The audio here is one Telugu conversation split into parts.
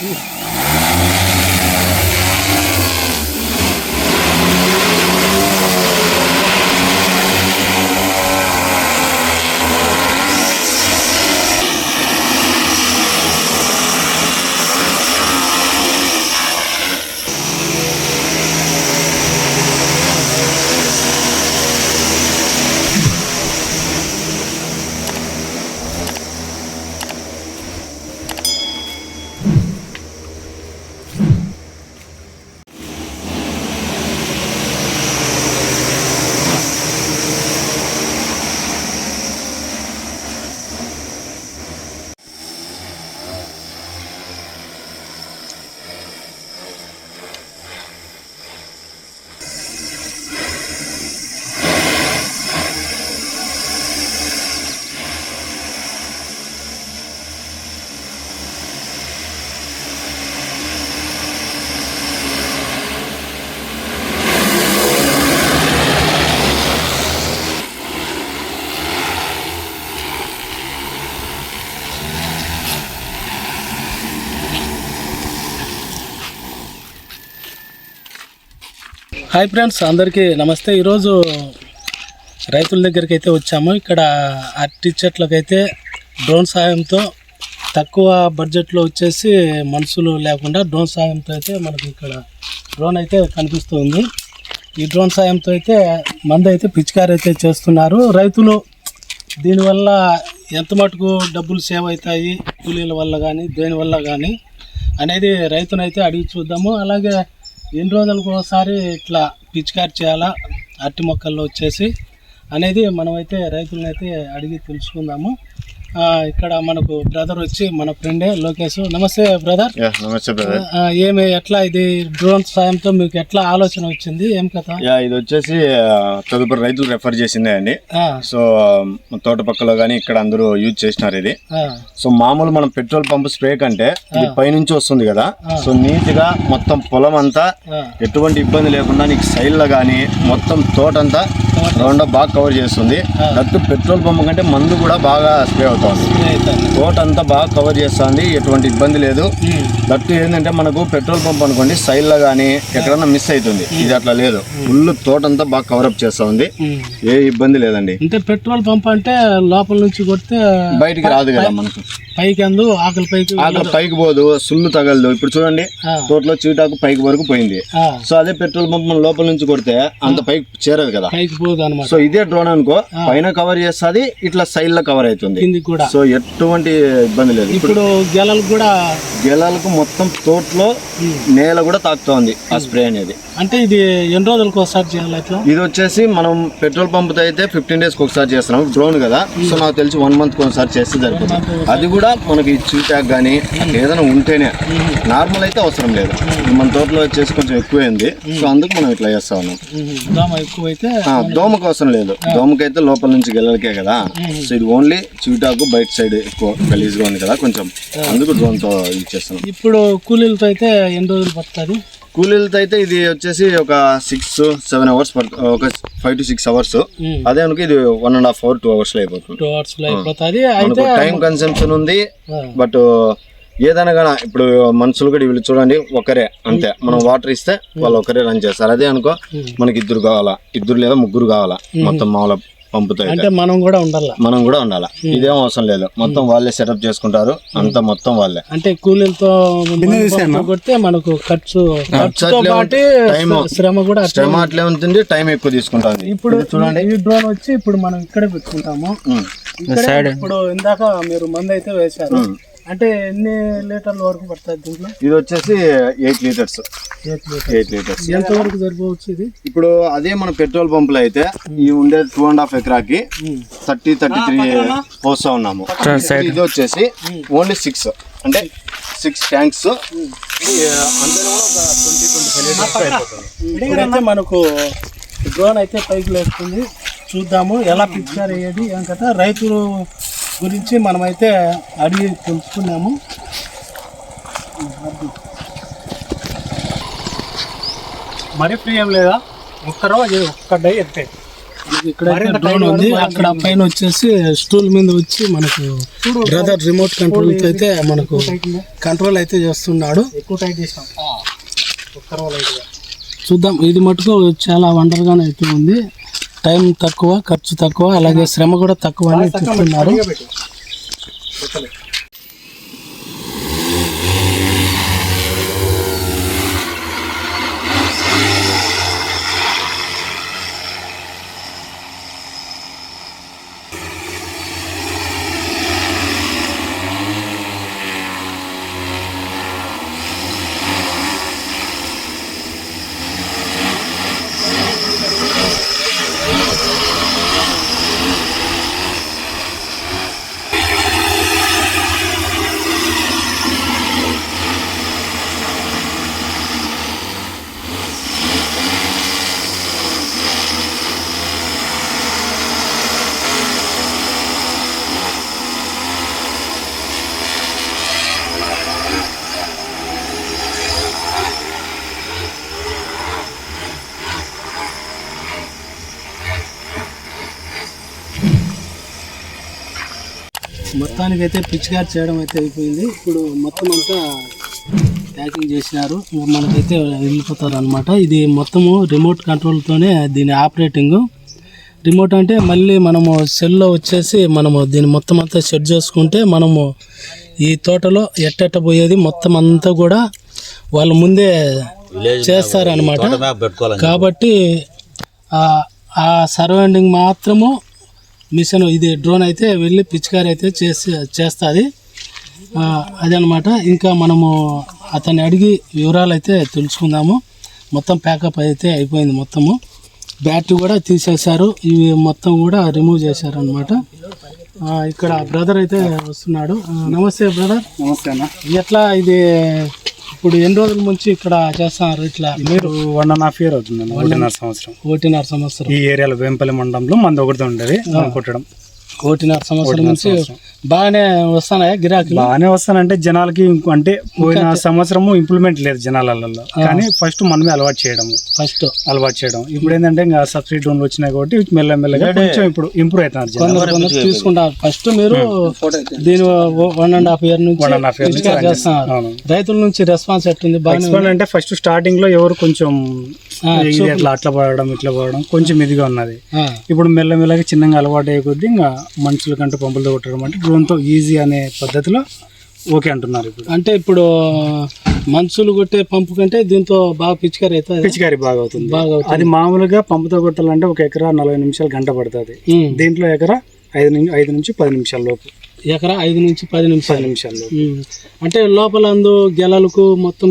Ih. హాయ్ ఫ్రెండ్స్ అందరికీ నమస్తే. ఈరోజు రైతుల దగ్గరికి అయితే వచ్చాము. ఇక్కడ అరటి చెట్లకైతే డ్రోన్ సాయంతో తక్కువ బడ్జెట్లో వచ్చేసి మనుషులు లేకుండా డ్రోన్ సాయంతో అయితే మనకి ఇక్కడ డ్రోన్ అయితే కనిపిస్తుంది. ఈ డ్రోన్ సాయంతో అయితే మంది అయితే పిచికారి అయితే చేస్తున్నారు. రైతులు దీనివల్ల ఎంత మటుకు డబ్బులు సేవ్ అవుతాయి? కూలీల వల్ల కానీ దేనివల్ల కానీ అనేది రైతునైతే అడిగి చూద్దాము. అలాగే ఎన్ని రోజులకు ఒకసారి ఇట్లా పిచికారి చేయాలా? అరటి మొక్కల్లో వచ్చేసి అనేది మనమైతే రైతులనైతే అడిగి తెలుసుకుందాము. ఇక్కడ మనకు బ్రదర్ వచ్చి మన ఫ్రెండే లోకేష్. నమస్తే బ్రదర్ నమస్తే బ్రదర్ ఏమి ఎట్లా ఇది డ్రోన్ సాయంతో మీకు ఎట్లా ఆలోచన వచ్చింది? ఏం కథ? యా ఇది వచ్చేసి తదుపరి రైతులు రెఫర్ చేసిందే అండి. సో తోట పక్కలో కానీ ఇక్కడ అందరూ యూజ్ చేసినారు ఇది. సో మామూలు మనం పెట్రోల్ పంప్ స్ప్రే కంటే ఇది పైనుంచి వస్తుంది కదా. సో నీట్గా మొత్తం పొలం అంతా ఎటువంటి ఇబ్బంది లేకుండా నీకు సైడ్లో కానీ మొత్తం తోట అంతా రౌండ్ బాగా కవర్ చేస్తుంది. దట్టు పెట్రోల్ పంప్ కంటే మందు కూడా బాగా స్ప్రే అవుతుంది. తోట అంతా బాగా కవర్ చేస్తుంది. ఎటువంటి ఇబ్బంది లేదు. దట్టు ఏంటంటే మనకు పెట్రోల్ పంప్ అనుకోండి సైడ్లో కానీ ఎక్కడన్నా మిస్ అవుతుంది. ఇది అట్లా లేదు. ఫుల్ తోట అంతా బాగా కవరప్ చేస్తా ఉంది. ఏ ఇబ్బంది లేదండి. అంటే పెట్రోల్ పంప్ అంటే లోపల నుంచి కొడితే బయటికి రాదు కదా మనకు. పైకి అందు ఆకలి పైకి అక్కడ పైకి పోదు సుల్లు తగలదు. ఇప్పుడు చూడండి తోటలో చీటాకు పైకి వరకు పోయింది. సో అదే పెట్రోల్ పంప్ మన లోపల నుంచి కొడితే అంత పైకి చేరదు కదా. పైకి అనమాట సో ఇదే డ్రోన్ అనుకో పైన కవర్ చేస్తుంది ఇట్లా సైడ్లో కవర్ అవుతుంది. కూడా. సో ఎటువంటి ఇబ్బంది లేదు. ఇప్పుడు గెలలు కూడా గెలాలకు మొత్తం తోటలో నేల కూడా తాకుతోంది ఆ స్ప్రే అనేది. అంటే ఇది ఎన్ని రోజులకు ఒకసారి చేయాలి ఇది వచ్చేసి మనం పెట్రోల్ పంప్తో అయితే ఫిఫ్టీన్ డేస్ ఒకసారి చేస్తున్నాం. డ్రోన్ కదా. సో నాకు తెలిసి వన్ మంత్ ఒకసారి చేస్తే సరిపోతుంది. అది కూడా మనకి చీటాక్ కానీ ఏదైనా ఉంటేనే నార్మల్ అయితే అవసరం లేదు. మన తోటలో వచ్చేసి కొంచెం ఎక్కువైంది. సో అందుకు మనం ఇట్లా చేస్తా ఉన్నాం. ఎక్కువైతే దోమకు అవసరం లేదు. దోమకైతే లోపల నుంచి గెలలకే కదా. సో ఇది ఓన్లీ చీటాకు బయట సైడ్ ఎక్కువ గలీజ్గా ఉంది కదా కొంచెం. అందుకు డ్రోన్తో యూజ్ చేస్తున్నాం. ఇప్పుడు కూలీలతో అయితే ఎన్ని రోజులు పడుతుంది? కూలీలతో అయితే ఇది వచ్చేసి ఒక సిక్స్ సెవెన్ అవర్స్ పడుతుంది ఒక ఫైవ్ టు సిక్స్ అవర్స్ అదే అనుకో ఇది one and half hour two అవర్స్లో అయిపోతుంది. టూ అవర్స్లో అయిపోతుంది. టైం కన్సంప్షన్ ఉంది బట్ ఏదైనా కానీ ఇప్పుడు మనుషులు కూడా వీళ్ళు చూడండి ఒకరే అంతే. మనం వాటర్ ఇస్తే వాళ్ళు ఒకరే రన్ చేస్తారు. అదే అనుకో మనకి ఇద్దరు కావాలా? ఇద్దరు లేదా ముగ్గురు కావాలా? మొత్తం మామూలు పంపుతో అయితే. అంటే మనం కూడా ఉండాల? మనం కూడా ఉండాలా? ఇదేం అవసరం లేదు. మొత్తం వాళ్ళే సెటప్ చేసుకుంటారు. అంతా మొత్తం వాళ్ళే. అంటే కూలీలతో కొడితే మనకు ఖర్చు టైం శ్రమ కూడా అట్లే శ్రమ అట్లే ఉంటుంది. టైం ఎక్కువ తీసుకుంటుంది ఇప్పుడు ఈ డ్రోన్ వచ్చి ఇప్పుడు మనం ఇక్కడే పెట్టుకుంటాము. ఇప్పుడు ఇందాక మీరు మందు అయితే వేశారు. అంటే ఎన్ని లీటర్ల వరకు పడుతుంది దీంట్లో? ఇది వచ్చేసి eight litres. Eight litre eight litres. ఎంత వరకు సరిపోవచ్చు ఇది? ఇప్పుడు అదే మన పెట్రోల్ పంపులో అయితే ఈ ఉండే టూ అండ్ హాఫ్ ఎకరాకి థర్టీ థర్టీ త్రీ పోస్తా ఉన్నాము. ఇది వచ్చేసి ఓన్లీ సిక్స్ అంటే సిక్స్ ట్యాంక్స్ ఇప్పుడైతే మనకు డ్రోన్ అయితే పైకి లేస్తుంది. చూద్దాము ఎలా పిక్చర్ అయ్యేది ఏం కదా రైతుల గురించి మనమైతే అడిగి తెలుసుకున్నాము. మరీ ఫ్రీ ఏం లేదా? ఒక్క రోజు ఒక్క డై ఎత్తే. మనకి ఇక్కడ డ్రోన్ ఉంది. అక్కడ పైన వచ్చేసి స్టూల్ మీద వచ్చి మనకు బ్రదర్ రిమోట్ కంట్రోల్ అయితే మనకు కంట్రోల్ అయితే చేస్తున్నాడు. చూద్దాం. ఇది మటుకు చాలా వండర్గానే అయితే ఉంది. టైం తక్కువ ఖర్చు తక్కువ అలాగే శ్రమ కూడా తక్కువ అని చెప్తున్నారు. మొత్తానికి అయితే పిచ్చిగారు చేయడం అయితే అయిపోయింది. ఇప్పుడు మొత్తం అంతా ప్యాకింగ్ చేసినారు. మనకైతే వెళ్ళిపోతారు అనమాట ఇది మొత్తము రిమోట్ కంట్రోల్తోనే దీని ఆపరేటింగ్ రిమోట్ అంటే మళ్ళీ మనము సెల్లో వచ్చేసి మనము దీన్ని మొత్తం అంతా సెట్ చేసుకుంటే మనము ఈ తోటలో ఎట్టెట్ట పోయేది మొత్తం అంతా కూడా వాళ్ళు ముందే చేస్తారనమాట కాబట్టి ఆ- ఆ సరౌండింగ్ మాత్రము మిషన్ ఇది డ్రోన్ అయితే వెళ్ళి పిచికారి అయితే చేసి చేస్తుంది. అదనమాట. ఇంకా మనము అతన్ని అడిగి వివరాలు అయితే తెలుసుకుందాము. మొత్తం ప్యాకప్ అయితే అయిపోయింది మొత్తము. బ్యాటరీ కూడా తీసేశారు. ఇవి మొత్తం కూడా రిమూవ్ చేశారు అనమాట ఇక్కడ బ్రదర్ అయితే వస్తున్నాడు. నమస్తే బ్రదర్. నమస్తే అన్న. ఎట్లా ఇది ఇప్పుడు ఎన్ని రోజుల నుంచి ఇక్కడ చేస్తున్నారు ఇట్లా? మీరు వన్ అండ్ హాఫ్ ఇయర్ అవుతుంది ఒకటిన్నర సంవత్సరం. ఒకటిన్నర సంవత్సరం. ఈ ఏరియాలో వేంపల్లి మండలంలో మంది ఒకటితో ఉండేది మనం కొట్టడం. ఒకటిన్నర సంవత్సరం నుంచి బాగానే వస్తున్నాయా గిరాకీలు? బాగానే వస్తానంటే జనాలకి ఇంకో- అంటే పోయిన సంవత్సరము ఇంప్లిమెంట్ లేదు జనాలలో కానీ ఫస్ట్ మనమే అలవాటు చేయడము. ఫస్ట్. అలవాటు చేయడం. ఇప్పుడు ఏంటంటే ఇంకా సబ్సిడీ డ్రోన్లు వచ్చినాయి కాబట్టి మెల్ల మెల్లగా కొంచెం ఇప్పుడు ఇంప్రూవ్ అవుతున్నారు జనాలు. కొందరు కొందరు తీసుకుంటారు. ఫస్ట్ మీరు దీని వన్ అండ్ హాఫ్ ఇయర్ నుంచి వన్ అండ్ హాఫ్ ఇయర్ నుంచి చేస్తున్నారు. రైతుల నుంచి రెస్పాన్స్ ఎట్టుంది? ఎక్స్పెండ్ అంటే ఫస్ట్ స్టార్టింగ్లో ఎవరు కొంచెం ఇది అట్లా అట్లా పడడం ఇట్లా పడడం కొంచెం ఇదిగా ఉన్నది. ఇప్పుడు మెల్లమెల్లగా చిన్నగా అలవాటు అయ్యే కొద్దీ ఇంకా మనుషుల కంటే పంపులతో కొట్టడం అంటే డ్రోన్తో ఈజీ అనే పద్ధతిలో ఓకే అంటున్నారు ఇప్పుడు. అంటే ఇప్పుడు మనుషులు కొట్టే పంపు కంటే దీంతో బాగా పిచికారి అవుతుంది పిచికారి బాగా అవుతుంది బాగా అది మామూలుగా పంపుతో కొట్టాలంటే ఒక ఎకరా నలభై నిమిషాలు గంట పడుతుంది. దీంట్లో ఎకరా ఐదు నుంచి ఐదు నుంచి పది నిమిషాల లోపు. ఎకరా ఐదు నుంచి పది నిమిషాలు. నిమిషాల లోపు. ఉమ్. అంటే లోపల అందు గెలలకు మొత్తం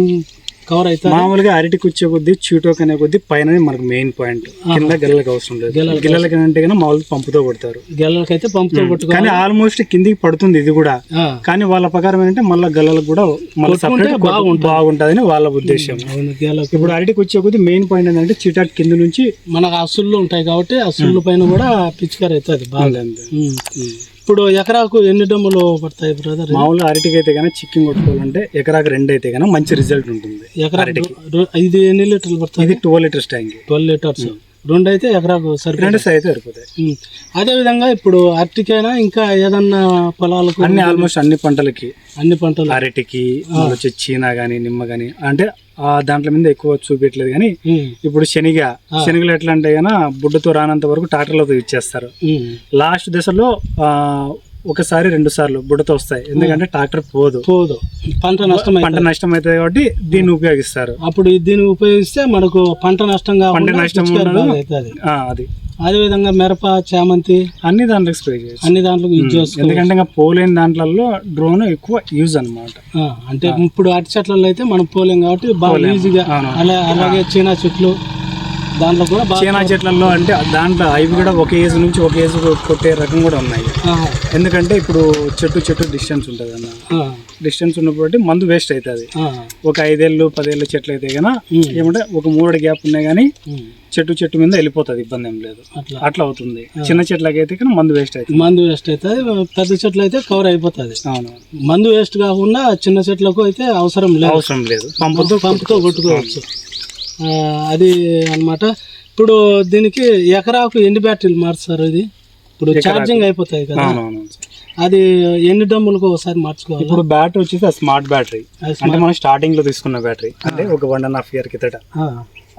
కవర్ అవుతుంది మామూలుగా అరటికి వచ్చే కొద్దీ చీటోక్ అనే కొద్దీ పైన మనకు మెయిన్ పాయింట్. కింద గిల్లలకు అవసరం లేదు. గిల్లలకి అంటే కన్నా మామూలుగా పంపుతో కొడతారు. గెలలకైతే పంపుతో కొట్టుకో కానీ ఆల్మోస్ట్ కిందికి పడుతుంది ఇది కూడా. కానీ వాళ్ళ ప్రకారం ఏంటంటే మళ్ళీ గల్లలకు కూడా మళ్ళీ సపరేట్ బాగుంటుందని వాళ్ళ ఉద్దేశం. ఇప్పుడు అరటికి వచ్చే కొద్దీ మెయిన్ పాయింట్ ఏంటంటే చీటాట్ కింద నుంచి మనకు అసుళ్ళు ఉంటాయి కాబట్టి అసుళ్ళు పైన కూడా పిచికారి అవుతుంది బాగా. ఇప్పుడు ఎకరాకు ఎన్ని డమ్ములు పడతాయి బ్రదర్ మామూలుగా అరటికి అయితే కనుక చిక్కింగ్ కొట్టుకోవాలంటే ఎకరాకి రెండు అయితే కనుక మంచి రిజల్ట్ ఉంటుంది. ఎకరా ఇది ఎన్ని లీటర్లు పడుతుంది ఇది twelve litres tank twelve litres రెండు అయితే ఎకరాకు రెండు సైజ్ సరిపోతాయి. ఉమ్. అదే విధంగా ఇప్పుడు అరటికైనా ఇంకా ఏదన్నా పొలాలకు అన్ని ఆల్మోస్ట్ అన్ని పంటలకి. అన్ని పంటలు. అరటికి వచ్చి చీనా గానీ నిమ్మ గానీ అంటే ఆ దాంట్లో మీద ఎక్కువ చూపించలేదు కానీ. ఇప్పుడు శనగ శనగలు ఎట్లా అంటే గన బుడ్డతో రానంత వరకు ట్రాక్టర్లతో ఇచ్చేస్తారు. లాస్ట్ దశలో ఒకసారి రెండు సార్లు బుడ్డతో వస్తాయి. ఎందుకంటే ట్రాక్టర్ పోదు. పోదు. పంట నష్టం పంట. నష్టం అవుతుంది కాబట్టి దీన్ని ఉపయోగిస్తారు. అప్పుడు దీన్ని ఉపయోగిస్తే మనకు పంట నష్టం పంట నష్టం అది అదే. విధంగా మిరప చామంతి అన్ని దాంట్లో స్ప్రే చేయొచ్చు. అన్ని దాంట్లో యూజ్ చేసుకో ఎందుకంటే ఇంకా పోలేని దాంట్లలో డ్రోన్ ఎక్కువ యూజ్ అన్నమాట. ఆ, అంటే ఇప్పుడు అరటి చెట్లలో అయితే మనం పోలేం కాబట్టి బాగా ఈజీగా. అలా అలాగే చీనా చెట్లు దాంట్లో కూడా చీనా చెట్లలో అంటే దాంట్లో అవి కూడా ఒక ఏజ్ నుంచి ఒక ఏజ్ కొట్టే రకం కూడా ఉన్నాయి. ఎందుకంటే ఇప్పుడు చెట్టు చెట్టు డిస్టెన్స్ ఉంటుంది అన్న. డిస్టెన్స్ ఉన్నప్పుడు మందు వేస్ట్ అవుతుంది ఒక ఐదేళ్ళు పదేళ్ళ చెట్లు అయితే కనుక. ఏమంటే ఒక మూడు గ్యాప్ ఉన్నాయి కానీ. చెట్టు చెట్టు మీద వెళ్ళిపోతుంది ఇబ్బంది ఏం లేదు. అట్లా. అట్లా అవుతుంది. చిన్న చెట్లకి అయితే కనుక మందు వేస్ట్ అవుతుంది మందు వేస్ట్ అవుతుంది పెద్ద చెట్లు అయితే కవర్ అయిపోతుంది. అవును. మందు వేస్ట్ కాకుండా చిన్న చెట్లకు అయితే అవసరం లేదు. అవసరం లేదు. పంపుతో పంపుతో కొట్టుకోవచ్చు. అది అన్నమాట. ఇప్పుడు దీనికి ఎకరాకు ఎన్ని బ్యాటరీలు మారుస్తారు ఇది? ఇప్పుడు ఛార్జింగ్ అయిపోతాయి కదా. అది ఎన్ని డమ్ములకు ఒకసారి మార్చుకోవాలి? ఇప్పుడు బ్యాటరీ వచ్చేసి స్మార్ట్ బ్యాటరీ. అంటే మనం స్టార్టింగ్లో తీసుకున్న బ్యాటరీ. అంటే ఒక వన్ అండ్ హాఫ్ ఇయర్ కిందట.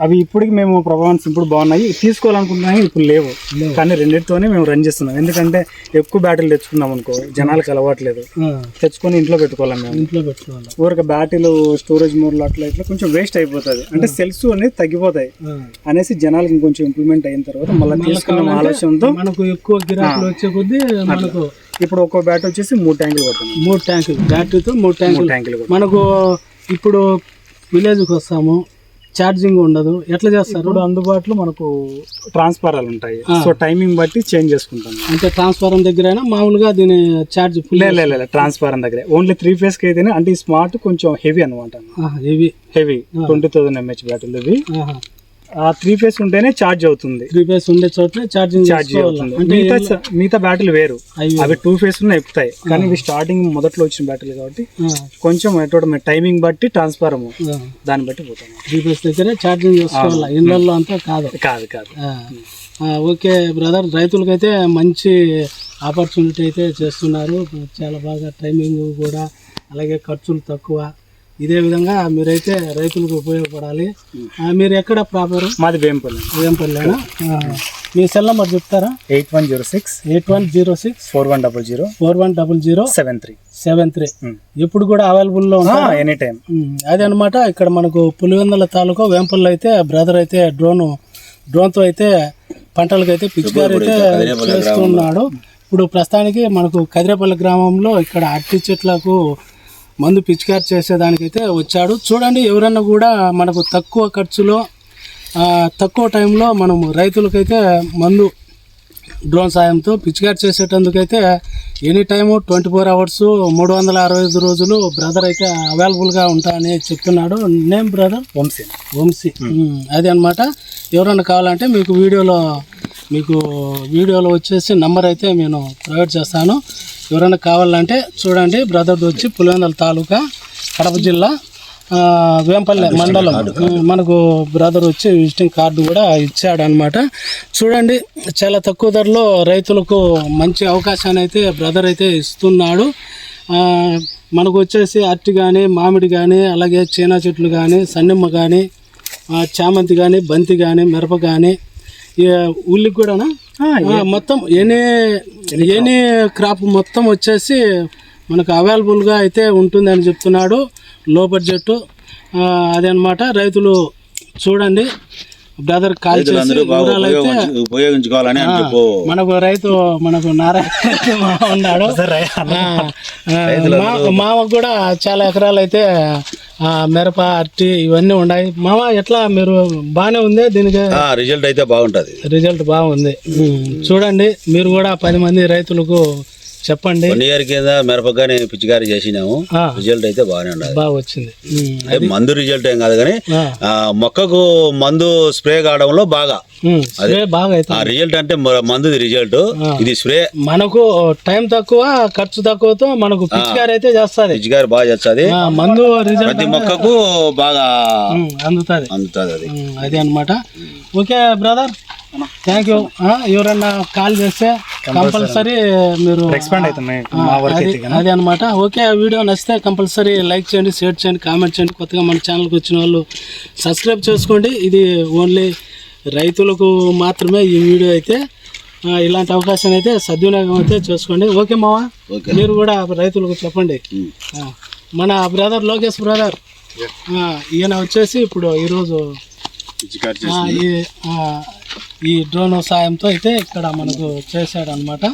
అవి ఇప్పటికి మేము పర్ఫార్మెన్స్ ఇప్పుడు బాగున్నాయి. తీసుకోవాలనుకుంటున్నాయి ఇప్పుడు లేవు. కానీ రెండింటితోనే మేము రన్ చేస్తున్నాం. ఎందుకంటే ఎక్కువ బ్యాటరీలు తెచ్చుకున్నాం అనుకో జనాలకు అలవాట్లేదు. తెచ్చుకొని ఇంట్లో పెట్టుకోవాలి మేము ఇంట్లో పెట్టుకోవాలి. ఊరికి బ్యాటరీలు స్టోరేజ్ మోడ్లు అట్లా ఇట్లా కొంచెం వేస్ట్ అయిపోతుంది. అంటే సెల్స్ అనేది తగ్గిపోతాయి. అనేసి జనాలకి ఇంకొంచెం ఇంప్లిమెంట్ అయిన తర్వాత మళ్ళీ తీసుకున్న ఆలోచనతో మనకు ఎక్కువ గిరాకులు వచ్చే కొద్దీ మనకు ఇప్పుడు ఒక్కో బ్యాటరీ వచ్చేసి మూడు ట్యాంకులు పడుతుంది మూడు ట్యాంకులు బ్యాటరీతో మూడు ట్యాంకులు ట్యాంకులు మనకు ఇప్పుడు విలేజ్కి వస్తాము. ఛార్జింగ్ ఉండదు. ఎట్లా చేస్తారు? ఇప్పుడు అందుబాటులో మనకు ట్రాన్స్ఫారాలు ఉంటాయి. సో టైమింగ్ బట్టి చేంజ్ చేసుకుంటాం. అంటే ట్రాన్స్ఫారం దగ్గర అయినా మామూలుగా దీని ఛార్జ్ ఫుల్ లే లే, లే ట్రాన్స్ఫారం దగ్గర. ఓన్లీ త్రీ ఫేస్కి అయితేనే అంటే ఈ స్మార్ట్ కొంచెం హెవీ అనమాట ఇవి హెవీ ట్వంటీ థౌసండ్ ఎంహెచ్ బ్యాటరీలు ఇవి ఆహా. ఆ త్రీ ఫేస్ ఉంటేనే ఛార్జ్ అవుతుంది. త్రీ ఫేస్ ఉండే చోట్ల ఛార్జింగ్ ఛార్జ్ అవుతుంది. మిగతా మిగతా బ్యాటరీలు వేరు. అవి టూ ఫేస్ ఉన్న ఎక్కుతాయి. కానీ ఇవి స్టార్టింగ్ మొదట్లో వచ్చిన బ్యాటరీలు కాబట్టి కొంచెం ఎటువంటి టైమింగ్ బట్టి ట్రాన్స్ఫారం. దాన్ని బట్టి పోతాం త్రీ ఫేస్ దగ్గరే ఛార్జింగ్ చేసుకోవాలి? ఇళ్ళల్లో అంతా కాదు. కాదు కాదు. ఓకే బ్రదర్ రైతులకైతే మంచి ఆపర్చునిటీ అయితే చేస్తున్నారు. చాలా బాగా టైమింగ్ కూడా అలాగే ఖర్చులు తక్కువ. ఇదే విధంగా మీరైతే రైతులకు ఉపయోగపడాలి. మీరు ఎక్కడ ప్రాపర్? మాది వేంపల్లి. ఉదయంపల్లినా మీ సెల్ నెంబర్ చెప్తారా? Eight one zero six eight one zero six four one double zero four one double zero seven three. Seven three. ఇప్పుడు కూడా అవైలబుల్లో ఎనీ టైం. అదే అనమాట ఇక్కడ మనకు పులివెందుల తాలూకా వేంపల్లో అయితే బ్రదర్ అయితే డ్రోన్ డ్రోన్తో అయితే పంటలకు అయితే పిచ్చికారు అయితే చేస్తున్నాడు. ఇప్పుడు ప్రస్తుతానికి మనకు కదిరేపల్లి గ్రామంలో ఇక్కడ అరటి చెట్లకు మందు పిచికారి చేసేదానికైతే వచ్చాడు. చూడండి ఎవరన్నా కూడా మనకు తక్కువ ఖర్చులో తక్కువ టైంలో మనము రైతులకైతే మందు డ్రోన్ సాయంతో పిచికారి చేసేటందుకైతే any time twenty four hours మూడు వందల అరవై ఐదు రోజులు బ్రదర్ అయితే అవైలబుల్గా ఉంటాయని చెప్తున్నాడు. Name brother? వంశీ. వంశీ. అది అన్నమాట. ఎవరైనా కావాలంటే మీకు వీడియోలో మీకు వీడియోలో వచ్చేసి నంబర్ అయితే నేను ప్రొవైడ్ చేస్తాను. ఎవరైనా కావాలంటే చూడండి బ్రదర్ వచ్చి పులివెందుల తాలూకా కడప జిల్లా ఆ, వేంపల్లె మండలం. మనకు బ్రదర్ వచ్చి విజిటింగ్ కార్డు కూడా ఇచ్చాడు అనమాట చూడండి చాలా తక్కువ ధరలో రైతులకు మంచి అవకాశాన్ని అయితే బ్రదర్ అయితే ఇస్తున్నాడు. ఆ, మనకు వచ్చేసి అరటి కానీ మామిడి కానీ అలాగే చీనా చెట్లు కానీ సన్నిమ్మ కానీ ఆ, చామంతి కానీ బంతి కానీ మిరప కానీ ఉల్లికి కూడానా? ఆ, మొత్తం ఎనీ ఎనీ క్రాప్ మొత్తం వచ్చేసి మనకు అవైలబుల్గా అయితే ఉంటుందని చెప్తున్నాడు లో బడ్జెట్ అదనమాట రైతులు చూడండి. బ్రదర్ కాల్ చేసి ఉపయోగించుకోవాలని అని మనకు రైతు మనకు నారాయణ ఉన్నాడు. ఆ, ఆ, మా- మామకు కూడా చాలా ఎకరాలు అయితే మిరప అరటి ఇవన్నీ ఉన్నాయి. మామ ఎట్లా? మీరు బాగానే ఉంది దీనికి? ఆ, రిజల్ట్ అయితే బాగుంటది. రిజల్ట్ బాగుంది. చూడండి మీరు కూడా పది మంది రైతులకు చెప్పండి. వన్ ఇయర్ కింద మిరపగానే పిచ్చికారి చేసినాము. రిజల్ట్ అయితే బాగానే ఉండదు బాగా వచ్చింది. మందు రిజల్ట్ ఏం కాదు కానీ మొక్కకు మందు స్ప్రే కావడంలో బాగా. స్ప్రే బాగా రిజల్ట్ అంటే మ- మందుది రిజల్ట్ ఇది స్ప్రే మనకు టైం తక్కువ ఖర్చు తక్కువతో మనకు పిచికారి అయితే చేస్తుంది. పిచ్చికారి బాగా చేస్తుంది. మందు రిజల్ట్ ప్రతి మొక్కకు బాగా అందుతుంది. అందుతుంది అది. అదే అనమాట ఓకే బ్రదర్ థ్యాంక్ యూ ఎవరన్నా కాల్ చేస్తే కంపల్సరీ మీరు ఎక్స్పాండ్ అవుతున్నాయి. ఆ, మా వర్క్ అది- అనమాట ఓకే ఆ వీడియో నచ్చితే కంపల్సరీ లైక్ చేయండి షేర్ చేయండి కామెంట్ చేయండి. కొత్తగా మన ఛానల్కి వచ్చిన వాళ్ళు సబ్స్క్రైబ్ చేసుకోండి. ఇది ఓన్లీ రైతులకు మాత్రమే ఈ వీడియో అయితే ఇలాంటి అవకాశం అయితే సద్వినియోగం అయితే చేసుకోండి. ఓకే మావా? మీరు కూడా రైతులకు చెప్పండి. మన బ్రదర్ లోకేష్ బ్రదర్ ఈయన వచ్చేసి ఇప్పుడు ఈరోజు ఈ ఈ డ్రోన్ సాయంతో అయితే ఇక్కడ మనకు చేశాడు అనమాట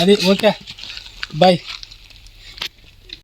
అది ఓకే. బాయ్.